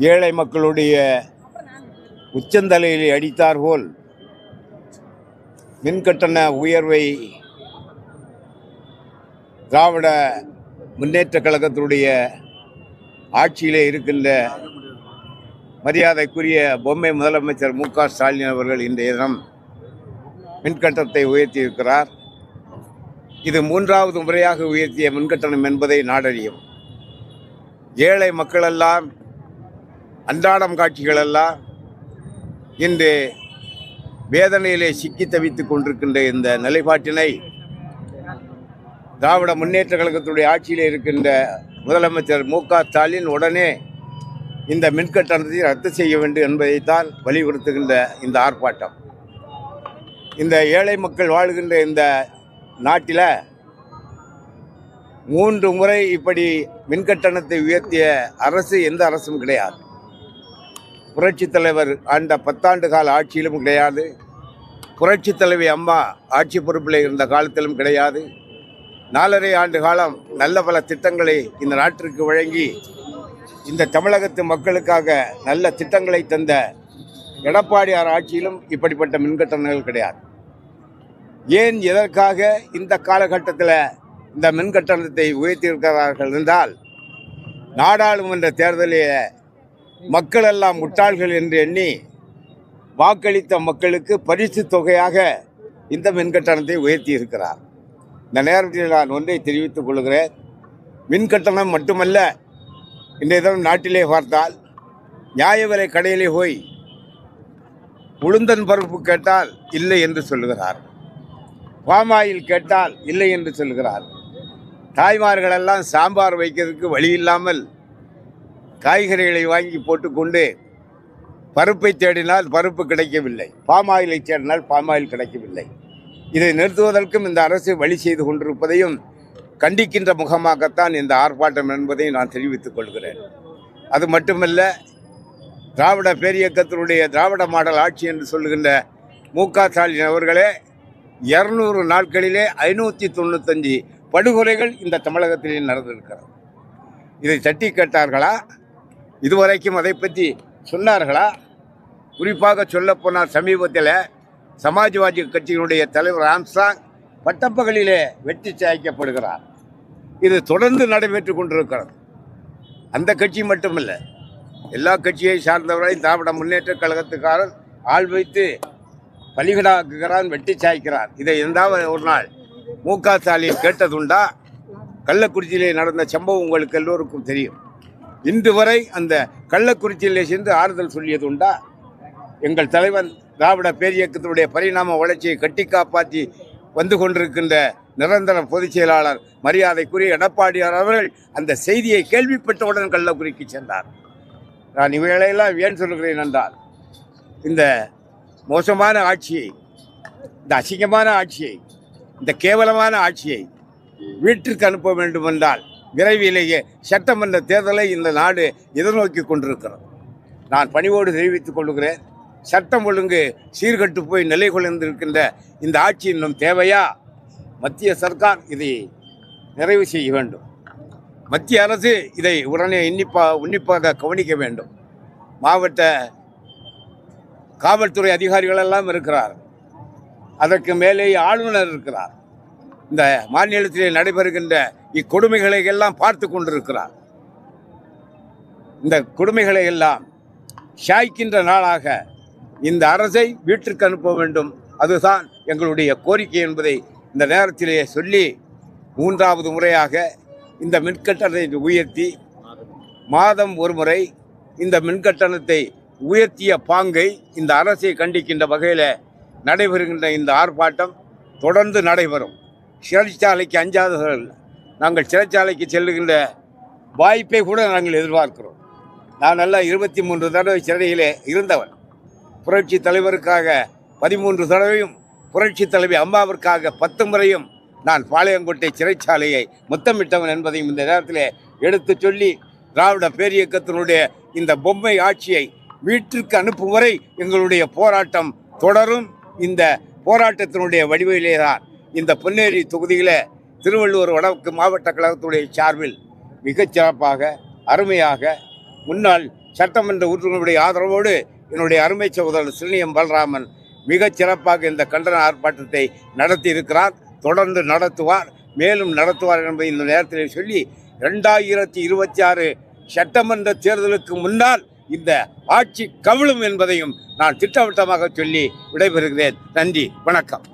ஏழை மக்களுடைய உச்சந்தலையில் அடித்தார் போல் மின்கட்டண உயர்வை திராவிட முன்னேற்ற கழகத்தினுடைய ஆட்சியிலே இருக்கின்ற மரியாதைக்குரிய பொம்மை முதலமைச்சர் மு க ஸ்டாலின் அவர்கள் இன்றைய தினம் மின்கட்டணத்தை உயர்த்தியிருக்கிறார். இது மூன்றாவது முறையாக உயர்த்திய மின்கட்டணம் என்பதை நாடறியும். ஏழை மக்களெல்லாம் அன்றாடம் காட்சிகளெல்லாம் இன்று வேதனையிலே சிக்கி தவித்துக் கொண்டிருக்கின்ற இந்த நிலைப்பாட்டினை திராவிட முன்னேற்ற கழகத்துடைய ஆட்சியில் இருக்கின்ற முதலமைச்சர் மு க ஸ்டாலின் உடனே இந்த மின்கட்டணத்தை ரத்து செய்ய வேண்டும் என்பதைத்தான் வலியுறுத்துகின்ற இந்த ஆர்ப்பாட்டம். இந்த ஏழை மக்கள் வாழ்கின்ற இந்த நாட்டில் மூன்று முறை இப்படி மின்கட்டணத்தை உயர்த்திய அரசு எந்த அரசும் கிடையாது. புரட்சித் தலைவர் ஆண்ட பத்தாண்டு கால ஆட்சியிலும் கிடையாது. புரட்சித் தலைவி அம்மா ஆட்சி பொறுப்பில் இருந்த காலத்திலும் கிடையாது. நாலரை ஆண்டு காலம் நல்ல பல திட்டங்களை இந்த நாட்டிற்கு வழங்கி இந்த தமிழகத்து மக்களுக்காக நல்ல திட்டங்களை தந்த எடப்பாடியார் ஆட்சியிலும் இப்படிப்பட்ட மின்கட்டணங்கள் கிடையாது. ஏன் எதற்காக இந்த காலகட்டத்தில் இந்த மின்கட்டணத்தை உயர்த்தியிருக்கிறார்கள் என்றால் நாடாளுமன்ற தேர்தலில் மக்கள் எல்லாம் முட்டாள்கள் என்று எண்ணி வாக்களித்த மக்களுக்கு பரிசு தொகையாக இந்த மின்கட்டணத்தை உயர்த்தி இருக்கிறார் இந்த நேரத்தில் நான் ஒன்றை தெரிவித்துக் கொள்கிறேன். மின்கட்டணம் மட்டுமல்ல இன்றைய தினம் நாட்டிலே பார்த்தால் நியாய விலை கடையிலே போய் உளுந்தன் பருப்பு கேட்டால் இல்லை என்று சொல்லுகிறார். பாமாயில் கேட்டால் இல்லை என்று சொல்கிறார் தாய்மார்களெல்லாம் சாம்பார் வைக்கிறதுக்கு வழி இல்லாமல் காய்கறிகளை வாங்கி போட்டுக்கொண்டு பருப்பை தேடினால் பருப்பு கிடைக்கவில்லை. பாமாயிலை தேடினால் பாமாயில் கிடைக்கவில்லை. இதை நிறுத்துவதற்கும் இந்த அரசு வழி செய்து கொண்டிருப்பதையும் கண்டிக்கின்ற முகமாகத்தான் இந்த ஆர்ப்பாட்டம் என்பதை நான் தெரிவித்துக் கொள்கிறேன். அது மட்டுமல்ல திராவிட பேரியக்கத்தினுடைய திராவிட மாடல் ஆட்சி என்று சொல்லுகின்ற மு க ஸ்டாலின் அவர்களே இருநூறு நாட்களிலே ஐநூற்றி தொண்ணூத்தஞ்சு படுகொலைகள் இந்த தமிழகத்திலே நடந்திருக்கிறது. இதை தட்டி கேட்டார்களா? இதுவரைக்கும் அதை பற்றி சொன்னார்களா? குறிப்பாக சொல்லப்போனால் சமீபத்தில் சமாஜ்வாதி கட்சியினுடைய தலைவர் ஆம்சாங் பட்டப்பகலிலே வெற்றி சாய்க்கப்படுகிறார். இது தொடர்ந்து நடைபெற்று கொண்டிருக்கிறது. அந்த கட்சி மட்டுமல்ல எல்லா கட்சியை சார்ந்தவரையும் திராவிட முன்னேற்ற கழகத்துக்காரன் ஆள் வைத்து பலிகடாக்குகிறான் வெட்டி சாய்க்கிறான் இதை எந்தாவது ஒரு நாள் மு க ஸ்டாலின் கேட்டதுண்டா? கள்ளக்குறிச்சியிலே நடந்த சம்பவம் உங்களுக்கு எல்லோருக்கும் தெரியும். இன்று வரை அந்த கள்ளக்குறிச்சியிலே சென்று ஆறுதல் சொல்லியது உண்டா? எங்கள் தலைவன் திராவிட பேரியக்கத்தினுடைய பரிணாம வளர்ச்சியை கட்டி காப்பாற்றி வந்து கொண்டிருக்கின்ற நிரந்தர பொதுச் செயலாளர் மரியாதைக்குரிய எடப்பாடியார் அவர்கள் அந்த செய்தியை கேள்விப்பட்டவுடன் கள்ளக்குறிக்கு சென்றார். நான் இவைகளையெல்லாம் ஏன் சொல்கிறேன் என்றால் இந்த மோசமான ஆட்சியை இந்த அசிங்கமான ஆட்சியை இந்த கேவலமான ஆட்சியை வீட்டிற்கு அனுப்ப வேண்டும் என்றால் விரைவிலேயே சட்டமன்ற தேர்தலை இந்த நாடு எதிர்நோக்கி கொண்டிருக்கிறது. நான் பணிவோடு தெரிவித்துக் கொள்கிறேன் சட்டம் ஒழுங்கு சீர்கட்டு போய் நிலை கொண்டிருக்கின்ற இந்த ஆட்சி இன்னும் தேவையா? மத்திய சர்க்கார் இதை நிறைவு செய்ய வேண்டும். மத்திய அரசு இதை உடனே இன்னிப்பா உன்னிப்பாக கவனிக்க வேண்டும். மாவட்ட காவல்துறை அதிகாரிகள் எல்லாம் இருக்கிறார் அதற்கு மேலே ஆளுநர் இருக்கிறார். இந்த மாநிலத்தில் நடைபெறுகின்ற இக்கொடுமைகளை எல்லாம் பார்த்து கொண்டிருக்கிறார். இந்த கொடுமைகளை எல்லாம் சாய்க்கின்ற நாளாக இந்த அரசை வீட்டிற்கு அனுப்ப வேண்டும். அதுதான் எங்களுடைய கோரிக்கை என்பதை இந்த நேரத்திலேயே சொல்லி மூன்றாவது முறையாக இந்த மின்கட்டணத்தை உயர்த்தி மாதம் ஒரு முறை இந்த மின்கட்டணத்தை உயர்த்திய பாங்கை இந்த அரசை கண்டிக்கின்ற வகையில் நடைபெறுகின்ற இந்த ஆர்ப்பாட்டம் தொடர்ந்து நடைபெறும். சிறைச்சாலைக்கு அஞ்சாதவர்கள். நாங்கள் சிறைச்சாலைக்கு செல்லுகின்ற வாய்ப்பை கூட நாங்கள் எதிர்பார்க்கிறோம். நான் நல்லா இருபத்தி மூன்று தடவை சிறையிலே இருந்தவன். புரட்சி தலைவருக்காக பதிமூன்று தடவையும் புரட்சி தலைவி அம்மாவிற்காக பத்து முறையும் நான் பாளையங்கோட்டை சிறைச்சாலையை முத்தமிட்டவன் என்பதையும் இந்த நேரத்தில் எடுத்துச் சொல்லி திராவிட பேரியக்கத்தினுடைய இந்த பொம்மை ஆட்சியை வீட்டிற்கு அனுப்பும் வரை எங்களுடைய போராட்டம் தொடரும். இந்த போராட்டத்தினுடைய வடிவிலே தான் இந்த பொன்னேரி தொகுதியில் திருவள்ளூர் வடக்கு மாவட்ட கழகத்துடைய சார்பில் மிகச் சிறப்பாக அருமையாக முன்னாள் சட்டமன்ற உறுப்பினருடைய ஆதரவோடு என்னுடைய அருமை சகோதரர் சிறுனியம் பலராமன் மிகச் சிறப்பாக இந்த கண்டன ஆர்ப்பாட்டத்தை நடத்தி இருக்கிறார் தொடர்ந்து நடத்துவார் மேலும் நடத்துவார் என்பதை இந்த நேரத்தில் சொல்லி ரெண்டாயிரத்தி இருபத்தி ஆறு சட்டமன்ற தேர்தலுக்கு முன்னால் இந்த ஆட்சி கவிழும் என்பதையும் நான் திட்டவட்டமாக சொல்லி விடைபெறுகிறேன். நன்றி வணக்கம்.